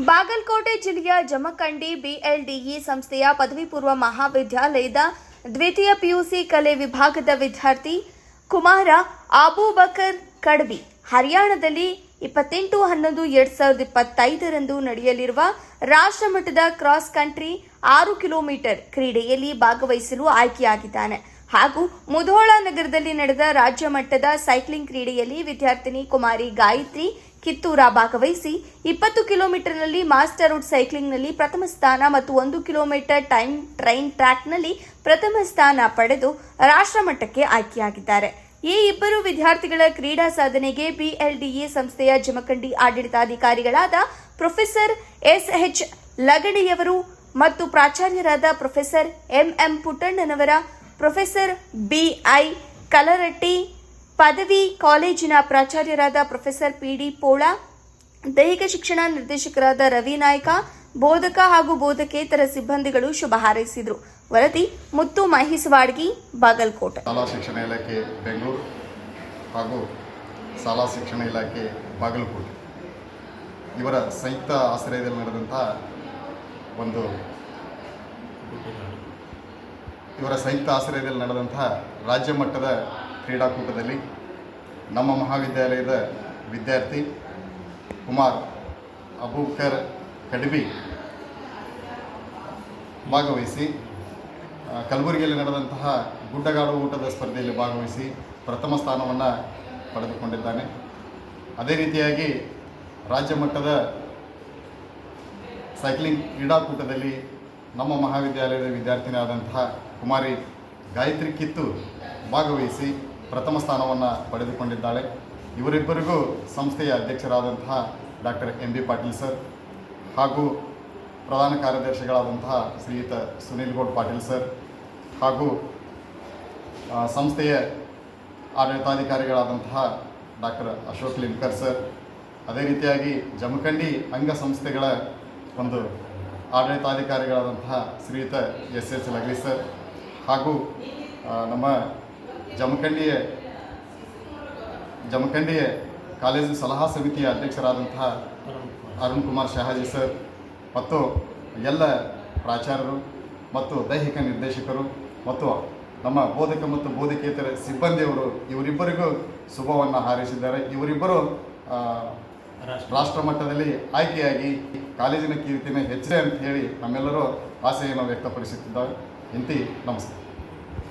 ಬಾಗಲಕೋಟೆ ಜಿಲ್ಲೆಯ ಜಮಖಂಡಿ ಬಿಎಲ್ಡಿಇ ಸಂಸ್ಥೆಯ ಪದವಿ ಪೂರ್ವ ಮಹಾವಿದ್ಯಾಲಯದ ದ್ವಿತೀಯ ಪಿಯುಸಿ ಕಲೆ ವಿಭಾಗದ ವಿದ್ಯಾರ್ಥಿ ಕುಮಾರ ಅಬೂಬಕರ್ ಕಡ್ಬಿ ಹರಿಯಾಣದಲ್ಲಿ ಇಪ್ಪತ್ತೆಂಟು ಹನ್ನೊಂದು ಎರಡ್ ಸಾವಿರದ ಇಪ್ಪತ್ತೈದರಂದು ನಡೆಯಲಿರುವ ರಾಷ್ಟ್ರಮಟ್ಟದ ಕ್ರಾಸ್ ಕಂಟ್ರಿ ಆರು ಕಿಲೋಮೀಟರ್ ಕ್ರೀಡೆಯಲ್ಲಿ ಭಾಗವಹಿಸಲು ಆಯ್ಕೆಯಾಗಿದ್ದಾನೆ. ಹಾಗೂ ಮುಧೋಳ ನಗರದಲ್ಲಿ ನಡೆದ ರಾಜ್ಯ ಮಟ್ಟದ ಸೈಕ್ಲಿಂಗ್ ಕ್ರೀಡೆಯಲ್ಲಿ ವಿದ್ಯಾರ್ಥಿನಿ ಕುಮಾರಿ ಗಾಯತ್ರಿ ಕಿತ್ತೂರ ಭಾಗವಹಿಸಿ ಇಪ್ಪತ್ತು ಕಿಲೋಮೀಟರ್ನಲ್ಲಿ ಮಾಸ್ಟರ್ ರೂಟ್ ಸೈಕ್ಲಿಂಗ್ನಲ್ಲಿ ಪ್ರಥಮ ಸ್ಥಾನ ಮತ್ತು ಒಂದು ಕಿಲೋಮೀಟರ್ ಟೈಮ್ ಟ್ರೈನ್ ಟ್ರ್ಯಾಕ್ನಲ್ಲಿ ಪ್ರಥಮ ಸ್ಥಾನ ಪಡೆದು ರಾಷ್ಟ್ರಮಟ್ಟಕ್ಕೆ ಆಯ್ಕೆಯಾಗಿದ್ದಾರೆ. ಈ ಇಬ್ಬರು ವಿದ್ಯಾರ್ಥಿಗಳ ಕ್ರೀಡಾ ಸಾಧನೆಗೆ ಬಿಎಲ್ಡಿಎ ಸಂಸ್ಥೆಯ ಜಮಖಂಡಿ ಆಡಳಿತಾಧಿಕಾರಿಗಳಾದ ಪ್ರೊಫೆಸರ್ ಎಸ್ಎಚ್ ಲಗಡೆಯವರು ಮತ್ತು ಪ್ರಾಚಾರ್ಯರಾದ ಪ್ರೊಫೆಸರ್ ಎಂಎಂ ಪುಟ್ಟಣ್ಣನವರ, ಪ್ರೊಫೆಸರ್ ಬಿಐ ಕಲರಟ್ಟಿ ಪದವಿ ಕಾಲೇಜಿನ ಪ್ರಾಚಾರ್ಯರಾದ ಪ್ರೊಫೆಸರ್ ಪಿಡಿ ಪೋಳ, ದೈಹಿಕ ಶಿಕ್ಷಣ ನಿರ್ದೇಶಕರಾದ ರವಿ ನಾಯ್ಕ, ಬೋಧಕ ಹಾಗೂ ಬೋಧಕೇತರ ಸಿಬ್ಬಂದಿಗಳು ಶುಭ ಹಾರೈಸಿದರು. ವರದಿ, ಮುತ್ತು ಮಹಿಸವಾಡ್ಗಿ, ಬಾಗಲಕೋಟೆ. ಶಾಲಾ ಶಿಕ್ಷಣ ಇಲಾಖೆ ಬೆಂಗಳೂರು ಹಾಗೂ ಶಾಲಾ ಶಿಕ್ಷಣ ಇಲಾಖೆ ಬಾಗಲಕೋಟೆ. ಇವರ ಸಂಯುಕ್ತ ಆಶ್ರಯದಲ್ಲಿ ನಡೆದಂಥ ಒಂದು ಇವರ ಸಂಯುಕ್ತ ಆಶ್ರಯದಲ್ಲಿ ನಡೆದಂತಹ ರಾಜ್ಯ ಮಟ್ಟದ ಕ್ರೀಡಾಕೂಟದಲ್ಲಿ ನಮ್ಮ ಮಹಾವಿದ್ಯಾಲಯದ ವಿದ್ಯಾರ್ಥಿ ಕುಮಾರ್ ಅಬೂಕರ್ ಕಡ್ಬಿ ಭಾಗವಹಿಸಿ ಕಲಬುರಗಿಯಲ್ಲಿ ನಡೆದಂತಹ ಗುಡ್ಡಗಾಡು ಊಟದ ಸ್ಪರ್ಧೆಯಲ್ಲಿ ಭಾಗವಹಿಸಿ ಪ್ರಥಮ ಸ್ಥಾನವನ್ನು ಪಡೆದುಕೊಂಡಿದ್ದಾನೆ. ಅದೇ ರೀತಿಯಾಗಿ ರಾಜ್ಯ ಮಟ್ಟದ ಸೈಕ್ಲಿಂಗ್ ಕ್ರೀಡಾಕೂಟದಲ್ಲಿ ನಮ್ಮ ಮಹಾವಿದ್ಯಾಲಯದ ವಿದ್ಯಾರ್ಥಿನಿ ಆದಂತಹ ಕುಮಾರಿ ಗಾಯತ್ರಿ ಕಿತ್ತು ಭಾಗವಹಿಸಿ ಪ್ರಥಮ ಸ್ಥಾನವನ್ನು ಪಡೆದುಕೊಂಡಿದ್ದಾಳೆ. ಇವರಿಬ್ಬರಿಗೂ ಸಂಸ್ಥೆಯ ಅಧ್ಯಕ್ಷರಾದಂತಹ doctor M B Patil sir ಹಾಗೂ ಪ್ರಧಾನ ಕಾರ್ಯದರ್ಶಿಗಳಾದಂತಹ ಶ್ರೀಯುತ ಸುನೀಲ್ ಗೌಡ್ ಪಾಟೀಲ್ ಸರ್ ಹಾಗೂ ಸಂಸ್ಥೆಯ ಆಡಳಿತಾಧಿಕಾರಿಗಳಾದಂತಹ ಡಾಕ್ಟರ್ ಅಶೋಕ್ ಲಿಂಕರ್ ಸರ್. ಅದೇ ರೀತಿಯಾಗಿ ಜಮಖಂಡಿ ಅಂಗಸಂಸ್ಥೆಗಳ ಒಂದು ಆಡಳಿತಾಧಿಕಾರಿಗಳಾದಂತಹ ಶ್ರೀಯುತ ಎಸ್ ಎಸ್ ಲಗ್ಲಿ ಸರ್ ಹಾಗೂ ನಮ್ಮ ಜಮಖಂಡಿಯ ಜಮಖಂಡಿಯ ಕಾಲೇಜು ಸಲಹಾ ಸಮಿತಿಯ ಅಧ್ಯಕ್ಷರಾದಂತಹ ಅರುಣ್ ಕುಮಾರ್ ಶಹಾಜಿ ಸರ್ ಮತ್ತು ಎಲ್ಲ ಪ್ರಾಚಾರ್ಯರು ಮತ್ತು ದೈಹಿಕ ನಿರ್ದೇಶಕರು ಮತ್ತು ನಮ್ಮ ಬೋಧಕ ಮತ್ತು ಬೋಧಕೇತರ ಸಿಬ್ಬಂದಿಯವರು, ಇವರಿಬ್ಬರಿಗೂ ಶುಭವನ್ನು ಹಾರೈಸಿದ್ದಾರೆ. ಇವರಿಬ್ಬರು ರಾಷ್ಟ್ರ ಮಟ್ಟದಲ್ಲಿ ಆಯ್ಕೆಯಾಗಿ ಕಾಲೇಜಿನ ಕೀರ್ತಿನ ಹೆಚ್ಚಿದೆ ಅಂತ ಹೇಳಿ ನಮ್ಮೆಲ್ಲರೂ ಆಸೆಯನ್ನು ವ್ಯಕ್ತಪಡಿಸುತ್ತಿದ್ದಾರೆ ಇಂತಿ ನಮಸ್ಕಾರ.